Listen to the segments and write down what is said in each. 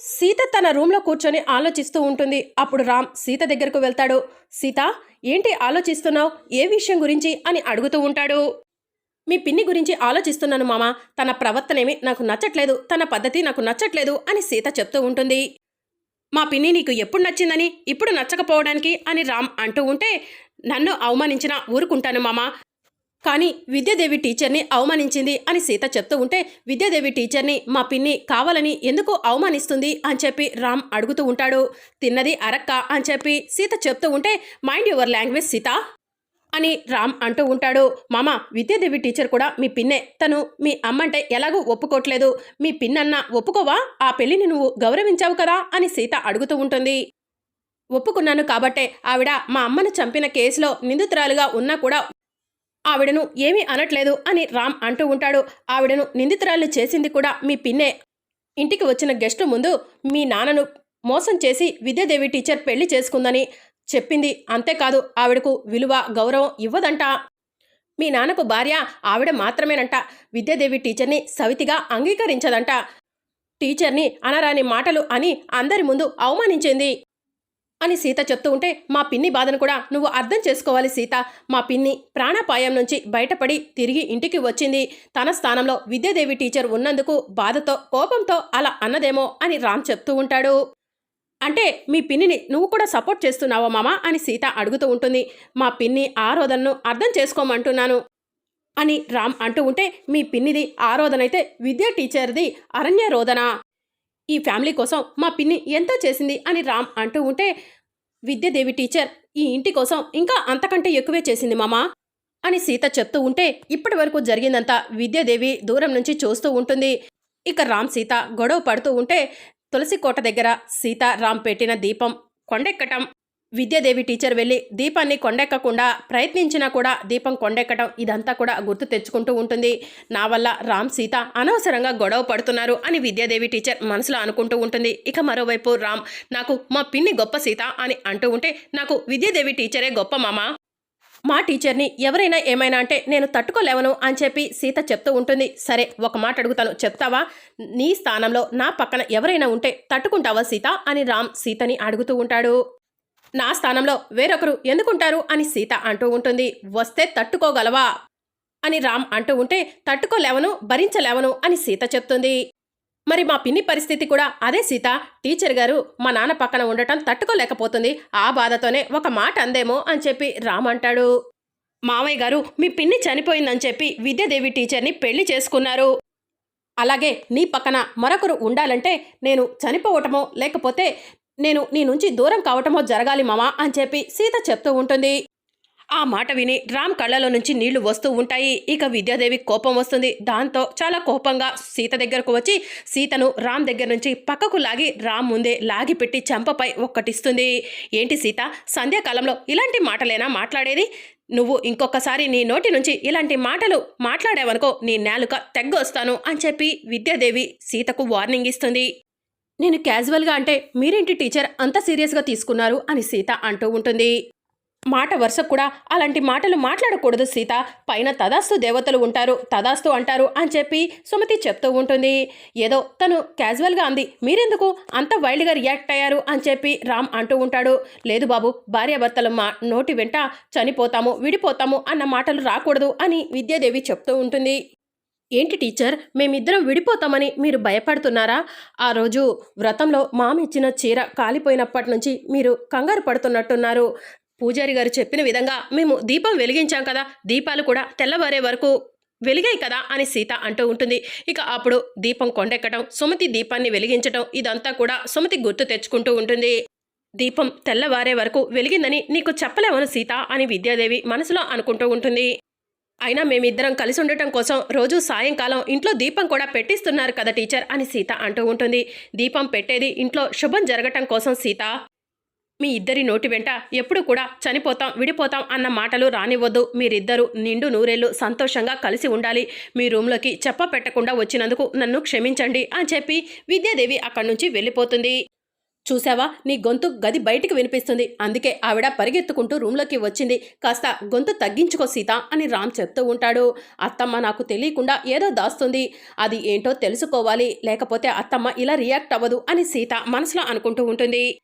సీత తన రూమ్లో కూర్చొని ఆలోచిస్తూ ఉంటుంది. అప్పుడు రామ్ సీత దగ్గరకు వెళ్తాడు. సీత ఏంటి ఆలోచిస్తున్నావు? ఏ విషయం గురించి? అని అడుగుతూ ఉంటాడు. మీ పిన్ని గురించి ఆలోచిస్తున్నాను మామ. తన ప్రవర్తనేమి నాకు నచ్చట్లేదు. తన పద్ధతి నాకు నచ్చట్లేదు అని సీత చెప్తూ ఉంటుంది. మా పిన్ని నీకు ఎప్పుడు నచ్చిందని ఇప్పుడు నచ్చకపోవడానికి అని రామ్ అంటూ ఉంటే నన్ను అవమానించినా ఊరుకుంటాను మామ. కానీ విద్యాదేవి టీచర్ని అవమానించింది అని సీత చెప్తూ ఉంటే విద్యాదేవి టీచర్ని మా పిన్ని కావాలని ఎందుకు అవమానిస్తుంది? అని చెప్పి రామ్ అడుగుతూ ఉంటాడు. తిన్నది అరక్క అని చెప్పి సీత చెప్తూ ఉంటే మైండ్ యువర్ లాంగ్వేజ్ సీత అని రామ్ అంటూ ఉంటాడు. మామ విద్యాదేవి టీచర్ కూడా మీ పిన్నే. తను మీ అమ్మంటే ఎలాగూ ఒప్పుకోవట్లేదు మీ పిన్నన్న ఒప్పుకోవా? ఆ పెళ్ళిని నువ్వు గౌరవించావు కదా? అని సీత అడుగుతూ ఉంటుంది. ఒప్పుకున్నాను కాబట్టే ఆవిడ మా అమ్మను చంపిన కేసులో నిందితురాలుగా ఉన్నా కూడా ఆవిడను ఏమీ అనట్లేదు అని రామ్ అంటూ ఉంటాడు. ఆవిడను నిందితురాలు చేసింది కూడా మీ పిన్నే. ఇంటికి వచ్చిన గెస్ట్ ముందు మీ నాన్నను మోసం చేసి విద్యాదేవి టీచర్ పెళ్ళి చేసుకుందని చెప్పింది. అంతేకాదు ఆవిడకు విలువ గౌరవం ఇవ్వదంట. మీ నాన్నకు భార్య ఆవిడ మాత్రమేనంట. విద్యాదేవి టీచర్ని సవితిగా అంగీకరించదంట. టీచర్ని అనరాని మాటలు అని అందరి ముందు అవమానించింది. అని సీత చెప్తూ ఉంటే మా పిన్ని బాధను కూడా నువ్వు అర్థం చేసుకోవాలి సీత. మా పిన్ని ప్రాణాపాయం నుంచి బయటపడి తిరిగి ఇంటికి వచ్చింది. తన స్థానంలో విద్యాదేవి టీచర్ ఉన్నందుకు బాధతో కోపంతో అలా అన్నదేమో అని రామ్ చెప్తూ ఉంటాడు. అంటే మీ పిన్నిని నువ్వు కూడా సపోర్ట్ చేస్తున్నావా మామ అని సీత అడుగుతూ ఉంటుంది. మా పిన్ని ఆరోధనను అర్థం చేసుకోమంటున్నాను అని రామ్ అంటూ ఉంటే మీ పిన్నిది ఆరోధనైతే విద్యా టీచర్ది అరణ్య రోదన ఈ ఫ్యామిలీ కోసం మా పిన్ని ఎంత చేసింది అని రామ్ అంటూ ఉంటే విద్యాదేవి టీచర్ ఈ ఇంటి కోసం ఇంకా అంతకంటే ఎక్కువే చేసింది మామా అని సీత చెప్తూ ఉంటే ఇప్పటి వరకు జరిగిందంతా విద్యాదేవి దూరం నుంచి చూస్తూ ఉంటుంది. ఇక రామ్ సీత గొడవ పడుతూ ఉంటే తులసి కోట దగ్గర సీత రామ్ పెట్టిన దీపం కొండెక్కటం విద్యాదేవి టీచర్ వెళ్ళి దీపాన్ని కొండెక్కకుండా ప్రయత్నించినా కూడా దీపం కొండెక్కటం ఇదంతా కూడా గుర్తు తెచ్చుకుంటూ ఉంటుంది. నా వల్ల రామ్ సీత అనవసరంగా గొడవ పడుతున్నారు అని విద్యాదేవి టీచర్ మనసులో అనుకుంటూ ఉంటుంది. ఇక మరోవైపు రామ్ నాకు మా పిన్ని గొప్ప సీత అని అంటూ ఉంటే నాకు విద్యాదేవి టీచరే గొప్ప మామ? మా టీచర్ని ఎవరైనా ఏమైనా అంటే నేను తట్టుకోలేవను అని చెప్పి సీత చెప్తూ ఉంటుంది. సరే ఒక మాట అడుగుతాను. చెప్తావా? నీ స్థానంలో నా పక్కన ఎవరైనా ఉంటే తట్టుకుంటావా సీత? అని రామ్ సీతని అడుగుతూ ఉంటాడు. నా స్థానంలో వేరొకరు ఎందుకుంటారు అని సీత అంటూ ఉంటుంది. వస్తే తట్టుకోగలవా? అని రామ్ అంటూ ఉంటే తట్టుకోలేవను భరించలేవను అని సీత చెప్తుంది. మరి మా పిన్ని పరిస్థితి కూడా అదే సీత. టీచర్ గారు మా నాన్న పక్కన ఉండటం తట్టుకోలేకపోతుంది. ఆ బాధతోనే ఒక మాట అందేమో అని చెప్పి రామ్ అంటాడు. మామయ్య గారు మీ పిన్ని చనిపోయిందని చెప్పి విద్యాదేవి టీచర్ని పెళ్ళి చేసుకున్నారు. అలాగే నీ పక్కన మరొకరు ఉండాలంటే నేను చనిపోవటమో లేకపోతే నేను నీ నుంచి దూరం కావటమో జరగాలి మామా అని చెప్పి సీత చెప్తూ ఉంటుంది. ఆ మాట విని రామ్ కళ్ళలో నుంచి నీళ్ళు వస్తూ ఉంటాయి. ఇక విద్యాదేవి కోపం వస్తుంది. దాంతో చాలా కోపంగా సీత దగ్గరకు వచ్చి సీతను రామ్ దగ్గర నుంచి పక్కకు లాగి రామ్ ముందే లాగి పెట్టి చెంపపై ఒక్కటిస్తుంది. ఏంటి సీత? సంధ్యాకాలంలో ఇలాంటి మాటలేనా మాట్లాడేది? నువ్వు ఇంకొకసారి నీ నోటి నుంచి ఇలాంటి మాటలు మాట్లాడావనుకో నీ నేలుక తెగ్గొస్తాను అని చెప్పి విద్యాదేవి సీతకు వార్నింగ్ ఇస్తుంది. నేను క్యాజువల్గా అంటే మీరేంటి టీచర్ అంత సీరియస్గా తీసుకున్నారు అని సీత అంటూ ఉంటుంది. మాట వరుస కూడా అలాంటి మాటలు మాట్లాడకూడదు సీత. పైన తదాస్తు దేవతలు ఉంటారు తదాస్తు అంటారు అని చెప్పి సుమతి చెప్తూ ఉంటుంది. ఏదో తను క్యాజువల్గా అంది మీరెందుకు అంత వైల్డ్గా రియాక్ట్ అయ్యారు అని చెప్పి రామ్ అంటూ ఉంటాడు. లేదు బాబు భార్యాభర్తలు మా నోటి వెంట చనిపోతాము విడిపోతాము అన్న మాటలు రాకూడదు అని విద్యాదేవి చెప్తూ ఉంటుంది. ఏంటి టీచర్? మేమిద్దరం విడిపోతామని మీరు భయపడుతున్నారా? ఆ రోజు వ్రతంలో మామిచ్చిన చీర కాలిపోయినప్పటి నుంచి మీరు కంగారు పడుతున్నట్టున్నారు. పూజారి గారు చెప్పిన విధంగా మేము దీపం వెలిగించాం కదా దీపాలు కూడా తెల్లవారే వరకు వెలిగాయి కదా అని సీత అంటూ ఉంటుంది. ఇక అప్పుడు దీపం కొండెక్కడం సుమతి దీపాన్ని వెలిగించడం ఇదంతా కూడా సుమతి గుర్తు తెచ్చుకుంటూ ఉంటుంది. దీపం తెల్లవారే వరకు వెలిగిందని నీకు చెప్పలేమను సీత అని విద్యాదేవి మనసులో అనుకుంటూ ఉంటుంది. అయినా మేమిద్దరం కలిసి ఉండటం కోసం రోజు సాయంకాలం ఇంట్లో దీపం కూడా పెట్టిస్తున్నారు కదా టీచర్ అని సీత అంటూ ఉంటుంది. దీపం పెట్టేది ఇంట్లో శుభం జరగటం కోసం సీత. మీ ఇద్దరి నోటి వెంట ఎప్పుడు కూడా చనిపోతాం విడిపోతాం అన్న మాటలు రానివ్వద్దు. మీరిద్దరూ నిండు నూరేళ్ళు సంతోషంగా కలిసి ఉండాలి. మీ రూమ్లోకి చెప్ప పెట్టకుండా వచ్చినందుకు నన్ను క్షమించండి అని చెప్పి విద్యాదేవి అక్కడి నుంచి వెళ్ళిపోతుంది. చూసావా నీ గొంతు గది బయటికి వినిపిస్తుంది. అందుకే ఆవిడ పరిగెత్తుకుంటూ రూమ్లోకి వచ్చింది. కాస్త గొంతు తగ్గించుకో సీత అని రామ్ చెప్తూ ఉంటాడు. అత్తమ్మ నాకు తెలియకుండా ఏదో దాస్తుంది. అది ఏంటో తెలుసుకోవాలి. లేకపోతే అత్తమ్మ ఇలా రియాక్ట్ అవ్వదు అని సీత మనసులో అనుకుంటూ ఉంటుంది.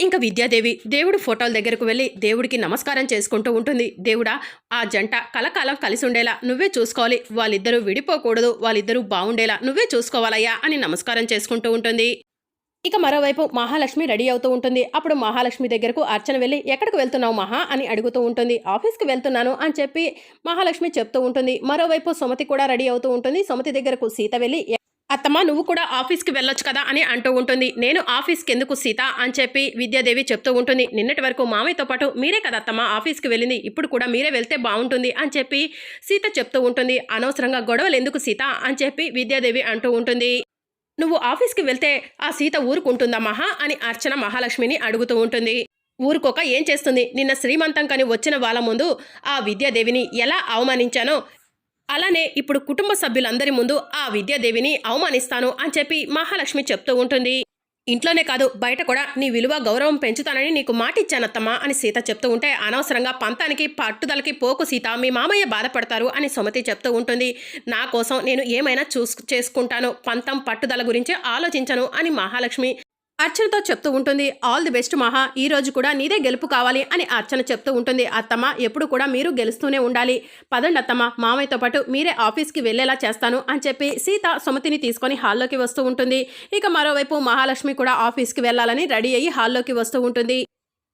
ఇంకా విద్యాదేవి దేవుడి ఫోటోల దగ్గరకు వెళ్ళి దేవుడికి నమస్కారం చేసుకుంటూ ఉంటుంది. దేవుడా ఆ జంట కలకాలం కలిసి ఉండేలా నువ్వే చూసుకోవాలి. వాళ్ళిద్దరూ విడిపోకూడదు. వాళ్ళిద్దరూ బాగుండేలా నువ్వే చూసుకోవాలయ్యా అని నమస్కారం చేసుకుంటూ ఉంటుంది. ఇక మరోవైపు మహాలక్ష్మి రెడీ అవుతూ ఉంటుంది. అప్పుడు మహాలక్ష్మి దగ్గరకు అర్చన వెళ్ళి ఎక్కడికి వెళ్తున్నావు మహా? అని అడుగుతూ ఉంటుంది. ఆఫీస్కి వెళ్తున్నాను అని చెప్పి మహాలక్ష్మి చెప్తూ ఉంటుంది. మరోవైపు సుమతి కూడా రెడీ అవుతూ ఉంటుంది. సుమతి దగ్గరకు సీత వెళ్ళి అత్తమ్మ నువ్వు కూడా ఆఫీస్కి వెళ్ళొచ్చు కదా అని అంటూ ఉంటుంది. నేను ఆఫీస్కి ఎందుకు సీత? అని చెప్పి విద్యాదేవి చెప్తూ ఉంటుంది. నిన్నటి వరకు మామయ్యతో పాటు మీరే కదా అత్తమ్మ ఆఫీస్కి వెళ్ళింది. ఇప్పుడు కూడా మీరే వెళ్తే బాగుంటుంది అని చెప్పి సీత చెప్తూ ఉంటుంది. అనవసరంగా గొడవలు ఎందుకు సీత? అని చెప్పి విద్యాదేవి అంటూ ఉంటుంది. నువ్వు ఆఫీస్కి వెళ్తే ఆ సీత ఊరుకుంటుందా మహా అని అర్చన మహాలక్ష్మిని అడుగుతూ ఉంటుంది. ఊరుకోక ఏం చేస్తుంది? నిన్న శ్రీమంతం కని వచ్చిన వాళ్ళ ముందు ఆ విద్యాదేవిని ఎలా అవమానించానో అలానే ఇప్పుడు కుటుంబ సభ్యులందరి ముందు ఆ విద్యాదేవిని అవమానిస్తాను అని చెప్పి మహాలక్ష్మి చెప్తూ ఉంటుంది. ఇంట్లోనే కాదు బయట కూడా నీ విలువ గౌరవం పెంచుతానని నీకు మాట ఇచ్చానత్తమ్మా అని సీత చెప్తూ ఉంటే అనవసరంగా పంతానికి పట్టుదలకి పోకు సీత. మీ మామయ్య బాధపడతారు అని సుమతి చెప్తూ ఉంటుంది. నా కోసం నేను ఏమైనా చూసు చేసుకుంటాను. పంతం పట్టుదల గురించి ఆలోచించను అని మహాలక్ష్మి అర్చనతో చెప్తూ ఉంటుంది ఆల్ ది బెస్ట్ మహా ఈ రోజు కూడా నీదే గెలుపు కావాలి అని అర్చన చెప్తూ ఉంటుంది. అత్తమ్మ ఎప్పుడు కూడా మీరు గెలుస్తూనే ఉండాలి. పదండి అత్తమ్మ మామయ్యతో పాటు మీరే ఆఫీస్కి వెళ్ళేలా చేస్తాను అని చెప్పి సీత సుమతిని తీసుకొని హాల్లోకి వస్తూ ఉంటుంది. ఇక మరోవైపు మహాలక్ష్మి కూడా ఆఫీస్కి వెళ్ళాలని రెడీ అయ్యి హాల్లోకి వస్తూ ఉంటుంది.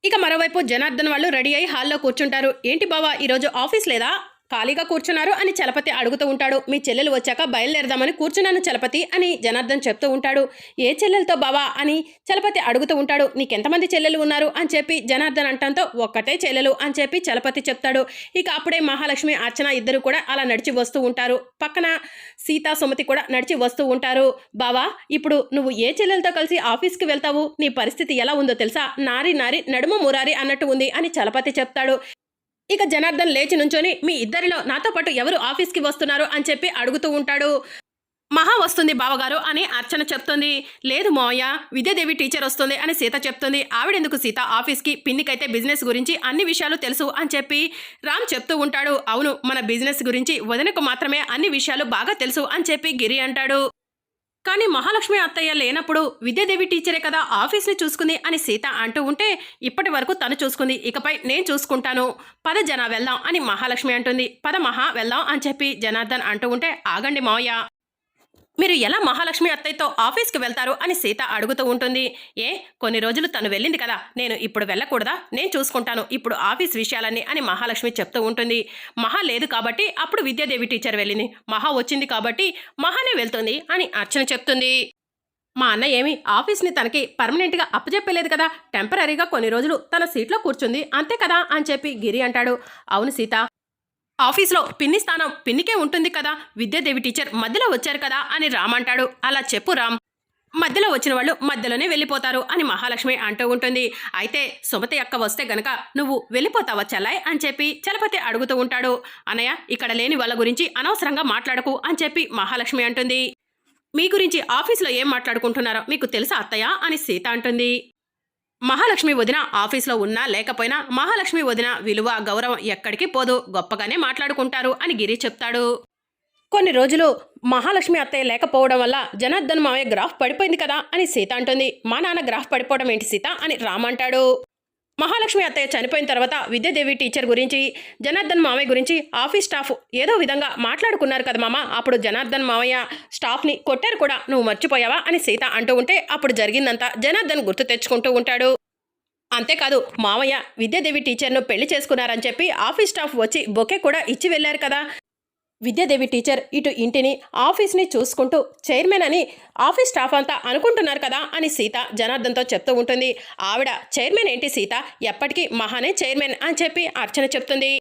ఇక మరోవైపు జనార్దన్ వాళ్ళు రెడీ అయ్యి హాల్లో కూర్చుంటారు. ఏంటి బావా ఈరోజు ఆఫీస్ లేదా? ఖాళీగా కూర్చున్నారు అని చలపతి అడుగుతూ ఉంటాడు. మీ చెల్లెలు వచ్చాక బయలుదేరదామని కూర్చున్నాను చలపతి అని జనార్దన్ చెప్తూ ఉంటాడు. ఏ చెల్లెలతో బావా అని చలపతి అడుగుతూ ఉంటాడు. నీకెంతమంది చెల్లెలు ఉన్నారు అని చెప్పి జనార్దన్ అంటంతో ఒక్కటే చెల్లెలు అని చెప్పి చలపతి చెప్తాడు. ఇక అప్పుడే మహాలక్ష్మి అర్చన ఇద్దరు కూడా అలా నడిచి వస్తూ ఉంటారు. పక్కన సీతా సుమతి కూడా నడిచి వస్తూ ఉంటారు. బావా ఇప్పుడు నువ్వు ఏ చెల్లెలతో కలిసి ఆఫీస్కి వెళ్తావు? నీ పరిస్థితి ఎలా ఉందో తెలుసా? నారి నారి నడుమ మురారి అన్నట్టు ఉంది అని చలపతి చెప్తాడు. ఇక జనార్దన్ లేచి నుంచొని మీ ఇద్దరిలో నాతో పాటు ఎవరు ఆఫీస్కి వస్తున్నారు? అని చెప్పి అడుగుతూ ఉంటాడు. మహా వస్తుంది బావగారు అని అర్చన చెప్తుంది. లేదు మోయ విద్యాదేవి టీచర్ వస్తుంది అని సీత చెప్తుంది. ఆవిడెందుకు సీత? ఆఫీస్కి పిన్నికైతే బిజినెస్ గురించి అన్ని విషయాలు తెలుసు అని చెప్పి రామ్ చెప్తూ ఉంటాడు. అవును మన బిజినెస్ గురించి వదినకు మాత్రమే అన్ని విషయాలు బాగా తెలుసు అని చెప్పి గిరి అంటాడు. కానీ మహాలక్ష్మి అత్తయ్య లేనప్పుడు విద్యాదేవి టీచరే కదా ఆఫీస్ని చూసుకుంది అని సీత అంటూ ఉంటే ఇప్పటి వరకు తను చూసుకుంది. ఇకపై నేను చూసుకుంటాను. పద జన వెళ్దాం అని మహాలక్ష్మి అంటుంది. పద మహా వెళ్దాం అని చెప్పి జనార్దన్ అంటూ ఉంటే ఆగండి మావయ్య. మీరు ఎలా మహాలక్ష్మి అత్తయ్యతో ఆఫీస్కి వెళ్తారు అని సీత అడుగుతూ ఉంటుంది. ఏ కొన్ని రోజులు తను వెళ్ళింది కదా నేను ఇప్పుడు వెళ్ళకూడదా? నేను చూసుకుంటాను ఇప్పుడు ఆఫీస్ విషయాలన్నీ అని మహాలక్ష్మి చెప్తూ ఉంటుంది. మహా లేదు కాబట్టి అప్పుడు విద్యాదేవి టీచర్ వెళ్ళింది. మహా వచ్చింది కాబట్టి మహానే వెళ్తుంది అని అర్చన చెప్తుంది. మా అన్న ఏమి ఆఫీస్ని తనకి పర్మనెంట్గా అప్పచెప్పలేదు కదా టెంపరీగా కొన్ని రోజులు తన సీట్లో కూర్చుంది అంతే కదా అని చెప్పి గిరి అంటాడు. అవును సీత ఆఫీస్లో పిన్ని స్థానం పిన్నికే ఉంటుంది కదా. విద్యాదేవి టీచర్ మధ్యలో వచ్చారు కదా అని రామ్ అంటాడు. అలా చెప్పు రామ్. మధ్యలో వచ్చిన వాళ్ళు మధ్యలోనే వెళ్ళిపోతారు అని మహాలక్ష్మి అంటూ ఉంటుంది. అయితే సుమతి అక్క వస్తే గనక నువ్వు వెళ్ళిపోతావా చల్లాయ్ అని చెప్పి చలపతి అడుగుతూ ఉంటాడు. అనయ్య ఇక్కడ లేని వాళ్ళ గురించి అనవసరంగా మాట్లాడకు అని చెప్పి మహాలక్ష్మి అంటుంది. మీ గురించి ఆఫీస్లో ఏం మాట్లాడుకుంటున్నారో మీకు తెలుసా అత్తయ్య అని సీత అంటుంది. మహాలక్ష్మి వదిన ఆఫీస్లో ఉన్నా లేకపోయినా మహాలక్ష్మి వదిన విలువ గౌరవం ఎక్కడికి పోదు. గొప్పగానే మాట్లాడుకుంటారు అని గిరి చెప్తాడు. కొన్ని రోజులు మహాలక్ష్మి అత్తయ్య లేకపోవడం వల్ల జనార్దన్ మావయ్య గ్రాఫ్ పడిపోయింది కదా అని సీత అంటుంది. మా నాన్న గ్రాఫ్ పడిపోవడం ఏంటి సీత అని రామ్ అంటాడు. మహాలక్ష్మి అత్తయ్య చనిపోయిన తర్వాత విద్యాదేవి టీచర్ గురించి జనార్దన్ మామయ్య గురించి ఆఫీస్ స్టాఫ్ ఏదో విధంగా మాట్లాడుకున్నారు కదా మామ. అప్పుడు జనార్దన్ మామయ్య స్టాఫ్ని కొట్టారు కూడా నువ్వు మర్చిపోయావా? అని సీత అంటూ ఉంటే అప్పుడు జరిగిందంతా జనార్దన్ గుర్తు తెచ్చుకుంటూ ఉంటాడు. అంతేకాదు మావయ్య విద్యాదేవి టీచర్ను పెళ్ళి చేసుకున్నారని చెప్పి ఆఫీస్ స్టాఫ్ వచ్చి బొకే కూడా ఇచ్చి వెళ్ళారు కదా. విద్యాదేవి టీచర్ ఇటు ఇంటిని ఆఫీస్ని చూసుకుంటూ చైర్మన్ అని ఆఫీస్ స్టాఫ్ అంతా అనుకుంటున్నారు కదా అని సీత జనార్దన్తో చెప్తూ ఉంటుంది. ఆవిడ చైర్మన్ ఏంటి సీత? ఎప్పటికీ మహానే చైర్మన్ అని చెప్పి అర్చన చెప్తుంది.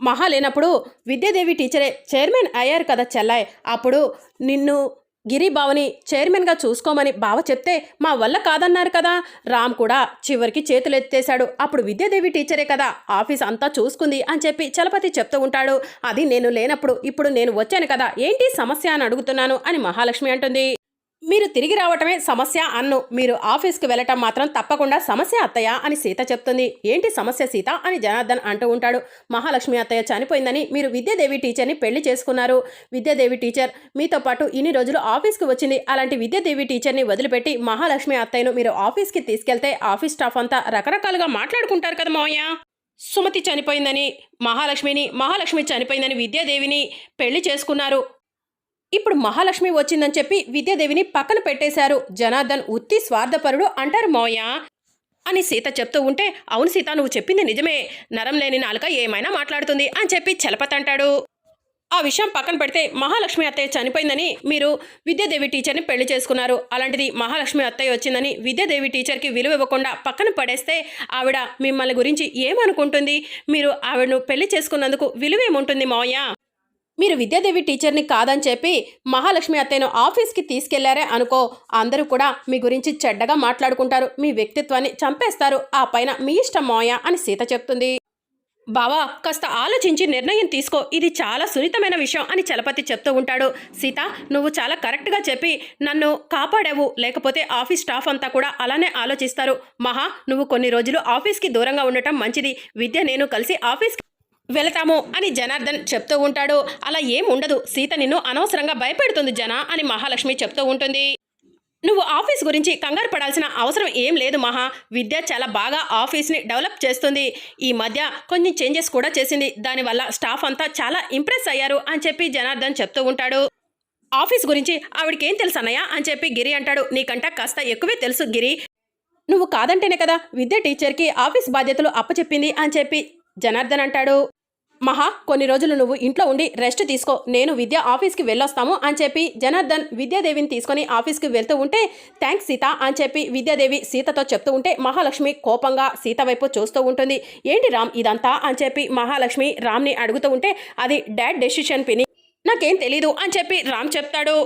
మహా లేనప్పుడు విద్యాదేవి టీచరే చైర్మన్ అయ్యారు కదా చెల్లాయ్ అప్పుడు నిన్ను గిరి బావని చైర్మన్గా చూసుకోమని బావ చెప్తే మా వల్ల కాదన్నారు కదా. రామ్ కూడా చివరికి చేతులు ఎత్తేశాడు. అప్పుడు విద్యాదేవి టీచరే కదా. ఆఫీస్ అంతా చూసుకుంది అని చెప్పి చలపతి చెప్తూ ఉంటాడు. అది నేను లేనప్పుడు ఇప్పుడు నేను వచ్చాను కదా. ఏంటి సమస్య అని అడుగుతున్నాను అని మహాలక్ష్మి అంటుంది. మీరు తిరిగి రావటమే సమస్య అన్ను. మీరు ఆఫీస్కి వెళ్ళటం మాత్రం తప్పకుండా సమస్య అత్తయ్య అని సీత చెప్తుంది. ఏంటి సమస్య సీత అని జనార్దన్ అంటూ ఉంటాడు. మహాలక్ష్మి అత్తయ్య చనిపోయిందని మీరు విద్యాదేవి టీచర్ని పెళ్ళి చేసుకున్నారు. విద్యాదేవి టీచర్ మీతో పాటు ఇన్ని రోజులు ఆఫీస్కి వచ్చింది. అలాంటి విద్యాదేవి టీచర్ని వదిలిపెట్టి మహాలక్ష్మి అత్తయ్యను మీరు ఆఫీస్కి తీసుకెళ్తే ఆఫీస్ స్టాఫ్ అంతా రకరకాలుగా మాట్లాడుకుంటారు కదా మావయ్య. సుమతి చనిపోయిందని మహాలక్ష్మిని మహాలక్ష్మి చనిపోయిందని విద్యాదేవిని పెళ్ళి చేసుకున్నారు. ఇప్పుడు మహాలక్ష్మి వచ్చిందని చెప్పి విద్యాదేవిని పక్కన పెట్టేశారు. జనార్దన్ ఉత్తి స్వార్థపరుడు అంటారు మోయ అని సీత చెప్తూ ఉంటే అవును సీత నువ్వు చెప్పింది నిజమే. నరం లేని నాలుక ఏమైనా మాట్లాడుతుంది అని చెప్పి చలపతి అంటాడు. ఆ విషయం పక్కన పెడితే మహాలక్ష్మి అత్తయ్య చనిపోయిందని మీరు విద్యాదేవి టీచర్ని పెళ్ళి చేసుకున్నారు. అలాంటిది మహాలక్ష్మి అత్తయ్య వచ్చిందని విద్యాదేవి టీచర్కి విలువ ఇవ్వకుండా పక్కన పడేస్తే ఆవిడ మిమ్మల్ని గురించి ఏమనుకుంటుంది? మీరు ఆవిడను పెళ్ళి చేసుకున్నందుకు విలువ ఏముంటుంది మావయ్య? మీరు విద్యాదేవి టీచర్ని కాదని చెప్పి మహాలక్ష్మి అత్తయ్యను ఆఫీస్కి తీసుకెళ్ళారే అనుకో అందరూ కూడా మీ గురించి చెడ్డగా మాట్లాడుకుంటారు. మీ వ్యక్తిత్వాన్ని చంపేస్తారు. ఆ పైన మీ ఇష్టం మోయ అని సీత చెప్తుంది. బావా కాస్త ఆలోచించి నిర్ణయం తీసుకో. ఇది చాలా సున్నితమైన విషయం అని చలపతి చెప్తూ ఉంటాడు. సీత నువ్వు చాలా కరెక్ట్గా చెప్పి నన్ను కాపాడావు. లేకపోతే ఆఫీస్ స్టాఫ్ అంతా కూడా అలానే ఆలోచిస్తారు. మహా నువ్వు కొన్ని రోజులు ఆఫీస్కి దూరంగా ఉండటం మంచిది. విద్య నేను కలిసి ఆఫీస్కి వెళతాము అని జనార్దన్ చెప్తూ ఉంటాడు. అలా ఏం ఉండదు. సీత నిన్ను అనవసరంగా భయపెడుతుంది జన అని మహాలక్ష్మి చెప్తూ ఉంటుంది. నువ్వు ఆఫీస్ గురించి కంగారు పడాల్సిన అవసరం ఏం లేదు మహా. విద్య చాలా బాగా ఆఫీస్ని డెవలప్ చేస్తుంది. ఈ మధ్య కొన్ని చేంజెస్ కూడా చేసింది. దానివల్ల స్టాఫ్ అంతా చాలా ఇంప్రెస్ అయ్యారు అని చెప్పి జనార్దన్ చెప్తూ ఉంటాడు. ఆఫీస్ గురించి ఆవిడకేం తెలుసు అన్నయ్య అని చెప్పి గిరి అంటాడు. నీకంట కాస్త ఎక్కువే తెలుసు గిరి. నువ్వు కాదంటేనే కదా విద్య టీచర్కి ఆఫీస్ బాధ్యతలు అప్పచెప్పింది అని చెప్పి జనార్దన్ అంటాడు. మహా కొన్ని రోజులు నువ్వు ఇంట్లో ఉండి రెస్ట్ తీసుకో నేను విద్య ఆఫీస్కి వెళ్ళొస్తాము అని చెప్పి జనార్దన్ విద్యాదేవిని తీసుకొని ఆఫీస్కి వెళ్తూ ఉంటే థ్యాంక్స్ సీత అని చెప్పి విద్యాదేవి సీతతో చెప్తూ ఉంటే మహాలక్ష్మి కోపంగా సీత వైపు చూస్తూ ఉంటుంది. ఏంటి రామ్ ఇదంతా? అని చెప్పి మహాలక్ష్మి రామ్ని అడుగుతూ ఉంటే అది డాడ్ డెసిషన్ పిని నాకేం తెలీదు అని చెప్పి రామ్ చెప్తాడు.